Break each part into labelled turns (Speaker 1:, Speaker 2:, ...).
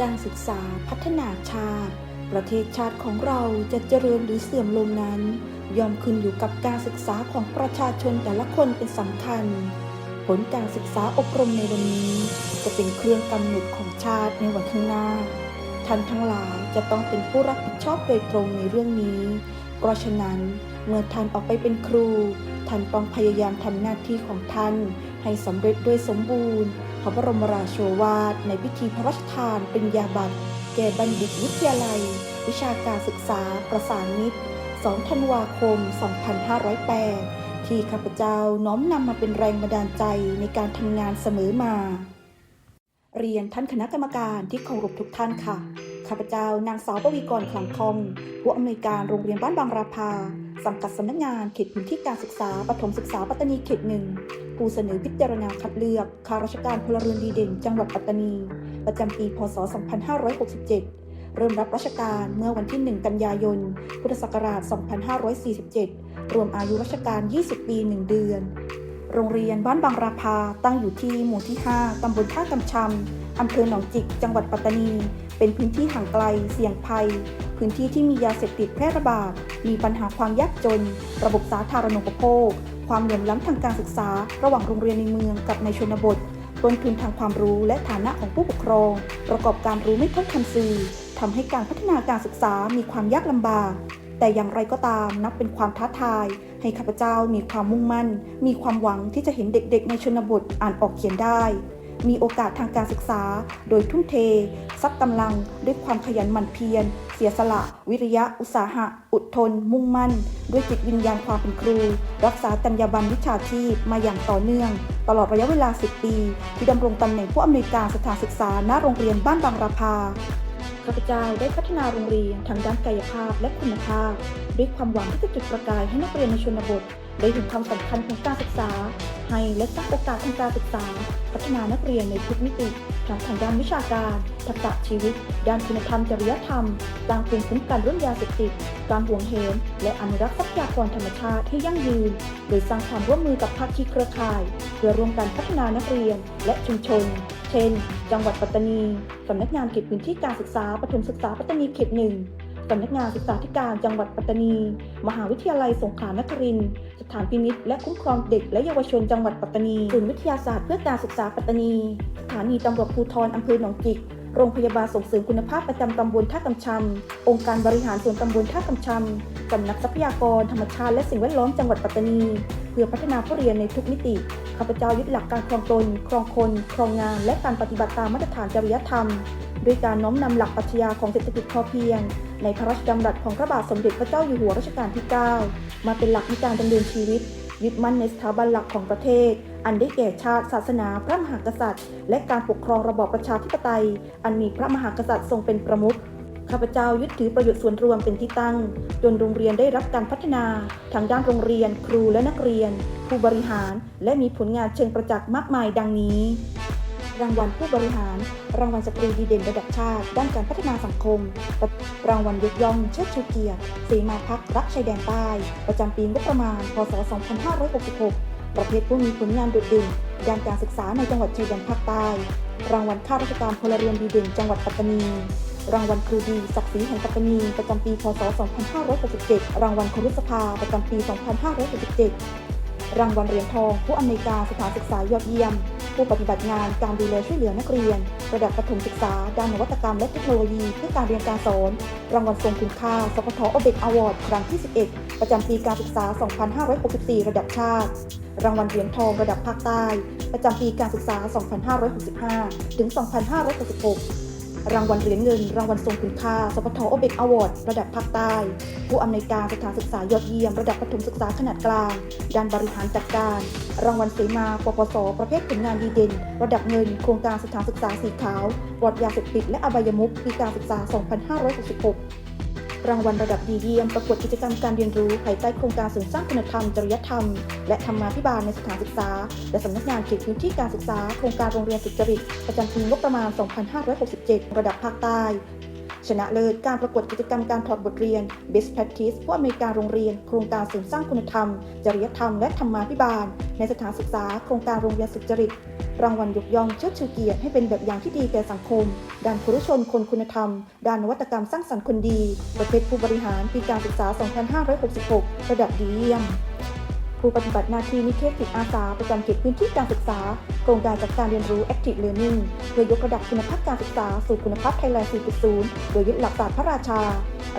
Speaker 1: การศึกษาพัฒนาชาติ ประเทศชาติของเราจะเจริญหรือเสื่อมลงนั้น ย่อมขึ้นอยู่กับการศึกษาของประชาชนแต่ละคนเป็นสำคัญ ผลการศึกษาอบรมในวันนี้ จะเป็นเครื่องกำหนดของชาติในวันข้างหน้า ท่านทั้งหลายจะต้องเป็นผู้รับผิดชอบโดยตรงในเรื่องนี้ เพราะฉะนั้นเมื่อท่านออกไปเป็นครู ท่านต้องพยายามทำหน้าที่ของท่าน ให้สำเร็จด้วยสมบูรณ์ พระบรมราโชวาท ในพิธีพระราชทานปริญญาบัตรแก่บัณฑิตวิทยาลัย วิชาการศึกษาประสานมิตร 2 ธันวาคม 2508 ที่ข้าพเจ้าน้อมนำมาเป็นแรงบันดาลใจในการทำงานเสมอมา เรียนท่านคณะกรรมการที่เคารพทุกท่านค่ะ ข้าพเจ้านางสาวปวีกรคลังทองผู้อำนวยการโรงเรียนบ้านบางราภา สังกัดสำนักงานเขตพื้นที่การศึกษาปฐมศึกษาปัตตานีเขตหนึ่งผู้เสนอพิจารณาคัดเลือกข้าราชการพลเรือนดีเด่น จังหวัดปัตตานี ประจำปี พศ 2567 เริ่มรับราชการเมื่อวันที่ 1 กันยายน พุทธศักราช 2547 รวมอายุราชการ 20 ปี 1 เดือน โรงเรียนบ้านบางราภาตั้งอยู่ที่หมู่ที่ 5 ตำบลท่ากำชำอำเภอหนองจิก จังหวัดปัตตานี เป็นพื้นที่ห่างไกล เสี่ยงภัย พื้นที่ที่มียาเสพติดแพร่ระบาด มีปัญหาความยากจน ระบบสาธารณูปโภค ความเหลื่อมล้ำทางการศึกษา ระหว่างโรงเรียนในเมืองกับในชนบท ต้นทุนทางความรู้และฐานะของผู้ปกครอง ประกอบการรู้ไม่เท่าทันสื่อทำให้การพัฒนาการศึกษามีความยากลำบากแต่อย่างไรก็ตามนับเป็นความท้าทาย ให้ข้าพเจ้ามีความมุ่งมั่น มีความหวังที่จะเห็นเด็กๆ ในชนบทอ่านออกเขียนได้ มีโอกาสทางการศึกษา โดยทุ่มเททรัพย์กำลังด้วยความขยันหมั่นเพียร เสียสละ วิริยะ อุตสาหะ อดทน มุ่งมั่น ด้วยจิตวิญญาณความเป็นครู รักษาจรรยาบรรณวิชาชีพมาอย่างต่อเนื่อง ตลอดระยะเวลา 10 ปี ที่ดำรงตำแหน่งผู้อำนวยการสถานศึกษาณโรงเรียนบ้านบางราภาข้าพเจ้าได้พัฒนาโรงเรียนทางด้านกายภาพและคุณภาพ ด้วยความหวังที่จะจุดประกายให้นักเรียนในชนบท ได้เห็นความสำคัญของการศึกษา ให้และสร้างโอกาสทางการศึกษา พัฒนานักเรียนในทุกมิติทั้งทางด้านวิชาการ ทักษะชีวิต ด้านคุณธรรมจริยธรรม สร้างภูมิคุ้มกันเรื่องยาเสพติด การห่วงเหนและอนุรักษ์ทรัพยากรธรรมชาติให้ยั่งยืน โดยสร้างความร่วมมือกับภาคีเครือข่าย เพื่อร่วมกันพัฒนานักเรียนและชุมชน เช่น จังหวัดปัตตานี สำนักงานเขตพื้นที่การศึกษาปฐมศึกษาปัตตานีเขตหนึ่ง สำนักงานศึกษาธิการจังหวัดปัตตานี มหาวิทยาลัยสงขลานครินทร์สถานพินิจและคุ้มครองเด็กและเยาวชนจังหวัดปัตตานีศูนย์วิทยาศาสตร์เพื่อการศึกษาปัตตานี สถานีตำรวจภูธรอำเภอหนองจิกโรงพยาบาลส่งเสริมคุณภาพประจำตำบลท่ากำชำองค์การบริหารส่วนตำบลท่ากำชำสำนักทรัพยากรธรรมชาติและสิ่งแวดล้อมจังหวัดปัตตานี เพื่อพัฒนาผู้เรียนในทุกมิติ ข้าพเจ้ายึดหลักการครองตน ครองคน ครองงาน และการปฏิบัติตามมาตรฐานจริยธรรม ด้วยการน้อมนำหลักปรัชญาของเศรษฐกิจพอเพียง ในพระราชดำรัสของพระบาทสมเด็จพระเจ้าอยู่หัวรัชกาลที่ 9 มาเป็นหลักในการดำเนินชีวิต ยึดมั่นในสถาบันหลักของประเทศ อันได้แก่ชาติ ศาสนา พระมหากษัตริย์ และการปกครองระบอบประชาธิปไตย อันมีพระมหากษัตริย์ทรงเป็นประมุขข้าพเจ้ายึดถือประโยชน์ส่วนรวมเป็นที่ตั้ง จนโรงเรียนได้รับการพัฒนาทางด้านโรงเรียน ครูและนักเรียน ผู้บริหาร และมีผลงานเชิงประจักษ์มากมายดังนี้ รางวัลผู้บริหาร รางวัลสตรีดีเด่นระดับชาติ ด้านการพัฒนาสังคม รางวัลยกย่องเชิดชูเกียรติเสมาพักรักชายแดนใต้ ประจำปีงบประมาณ พศ 2566 ประเภทผู้มีผลงานโดดเด่นด้านการศึกษาในจังหวัดชายแดนภาคใต้ รางวัลข้าราชการพลเรือนดีเด่นจังหวัดปัตตานี รางวัลครูดีศักดิ์ศรีแห่งปัตตานี ประจำปี พศ 2567 รางวัลครุสภา ประจำปี 2567 รางวัลเหรียญทอง ผู้อำนวยการสถานศึกษายอดเยี่ยม ผู้ปฏิบัติงานการดูแลช่วยเหลือนักเรียน ระดับประถมศึกษา ด้านนวัตกรรมและเทคโนโลยีเพื่อการเรียนการสอน รางวัลทรงคุณค่า สพทอเบกอวอร์ดครั้งที่ 11 ประจำปีการศึกษา 2564 ระดับชาติ รางวัลเหรียญทองระดับภาคใต้ ประจำปีการศึกษา 2565 ถึง 2566 รางวัลเหรียญเงิน รางวัลทรงคุณค่า สพทโอเบกอวอร์ดระดับภาคใต้ ผู้อำนวยการสถานศึกษายอดเยี่ยม ระดับประถมศึกษาขนาดกลาง ด้านบริหารจัดการ รางวัลเสมาปปส ประเภทผลงานดีเด่น ระดับเงิน โครงการสถานศึกษาสีขาวปลอดยาเสพติดและอบายมุขปีการศึกษา 2566 รางวัลระดับดีเยี่ยมประกวดกิจกรรมการเรียนรู้ภายใต้โครงการเสริมสร้างคุณธรรม จริยธรรม และธรรมาภิบาลในสถานศึกษา และสำนักงานเขตพื้นที่การศึกษา โครงการโรงเรียนสุจริต ประจำปีงบประมาณ 2567 ระดับภาคใต้ชนะเลิศการประกวดกิจกรรมการถอดบทเรียน Best Practice ผู้อำนวยการโรงเรียน โครงการเสริมสร้างคุณธรรม จริยธรรม และธรรมาภิบาล ในสถานศึกษา โครงการโรงเรียนสุจริต รางวัลยกย่องเชิดชูเกียรติให้เป็นแบบอย่างที่ดีแก่สังคม ด้านครุชนคนคุณธรรม ด้านนวัตกรรมสร้างสรรค์คนดี ประเภทผู้บริหารปีการศึกษา 2566 ระดับดีเยี่ยม ผู้ปฏิบัติหน้าที่นิเทศจิตอาสาประจำเขตพื้นที่การศึกษา โครงการจัดการเรียนรู้ Active Learning เพื่อยกระดับคุณภาพการศึกษาสู่คุณภาพไทยแลนด์ 4.0 โดยยึดหลักศาสตร์พระราชา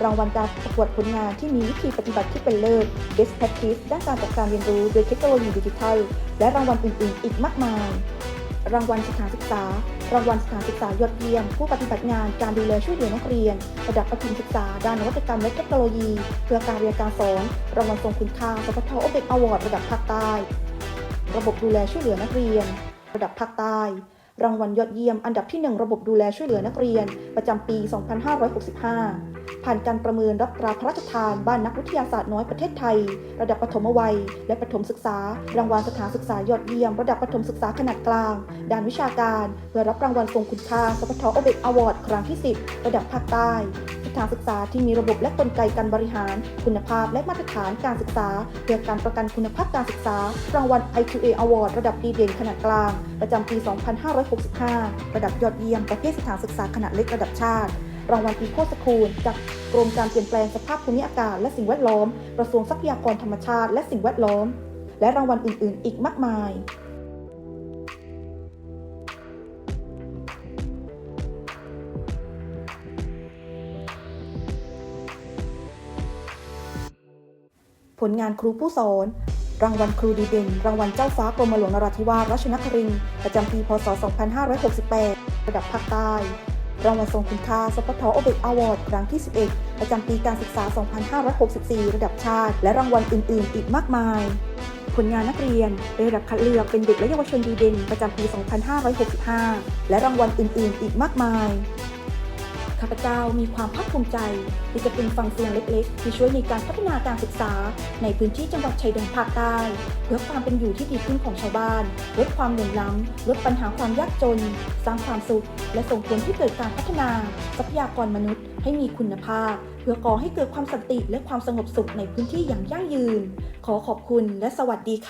Speaker 1: รางวัลการประกวดผลงานที่มีวิธีปฏิบัติที่เป็นเลิศ Best Practice ด้านการจัดการเรียนรู้โดยเทคโนโลยีดิจิทัล และรางวัลอื่น ๆ อีกมากมาย รางวัลสถานศึกษา รางวัลสถานศึกษายอดเยี่ยม ผู้ปฏิบัติงานการดูแลช่วยเหลือนักเรียน ระดับประถมศึกษา ด้านนวัตกรรมและเทคโนโลยี เพื่อการเรียนการสอน รางวัลทรงคุณค่าสพทโอเบกอวอร์ดระดับภาคใต้ ระบบดูแลช่วยเหลือนักเรียน ระดับภาคใต้ รางวัลยอดเยี่ยมอันดับที่ 1 ระบบดูแลช่วยเหลือนักเรียน ประจำปี 2565 ผ่านการประเมินรับตราพระราชทานบ้านนักวิทยาศาสตร์น้อยประเทศไทย ระดับปฐมวัย และปฐมศึกษา รางวัลสถานศึกษายอดเยี่ยม ระดับปฐมศึกษาขนาดกลาง ด้านวิชาการ เพื่อรับรางวัลทรงคุณค่าสปทอเบกอวอร์ดครั้งที่ 10 ระดับภาคใต้ สถานศึกษาที่มีระบบและกลไกการบริหาร คุณภาพและมาตรฐานการศึกษา เพื่อการประกันคุณภาพการศึกษา รางวัล IQA Award ระดับดีเด่นขนาดกลาง ประจำปี 2565 ระดับยอดเยี่ยมประเภทสถานศึกษาขนาดเล็กระดับชาติ รางวัลอีโคสคูลจากกรมการเปลี่ยนแปลงสภาพภูมิอากาศและสิ่งแวดล้อม กระทรวงทรัพยากรธรรมชาติ และสิ่งแวดล้อม และรางวัลอื่น ๆ อีกมากมาย ผลงานครูผู้สอน รางวัลครูดีเด่น รางวัลเจ้าฟ้ากรมหลวงนราธิวาสราชนครินทร์ประจำปี พศ 2568 ระดับภาคใต้ รางวัลทรงคุณค่าสปทโอเบกอวอร์ดครั้งที่ 11 ประจำปีการศึกษา 2564 ระดับชาติ และรางวัลอื่น ๆ อีกมากมาย ผลงานนักเรียนได้รับคัดเลือกเป็นเด็กและเยาวชนดีเด่นประจำปี 2565 และรางวัลอื่น ๆ อีกมากมาย ข้าพเจ้ามีความภาคภูมิใจ ที่จะเป็นฟังเสียงเล็กๆ ที่ช่วยในการพัฒนาการศึกษา ในพื้นที่จังหวัดชายแดนภาคใต้ เพื่อความเป็นอยู่ที่ดีขึ้นของชาวบ้าน ลดความเหลื่อมล้ำ ลดปัญหาความยากจน สร้างความสุข และส่งผลให้เกิดการพัฒนาทรัพยากรมนุษย์ให้มีคุณภาพ เพื่อก่อให้เกิดความสันติและความสงบสุขในพื้นที่อย่างยั่งยืน ขอขอบคุณและสวัสดีค่ะ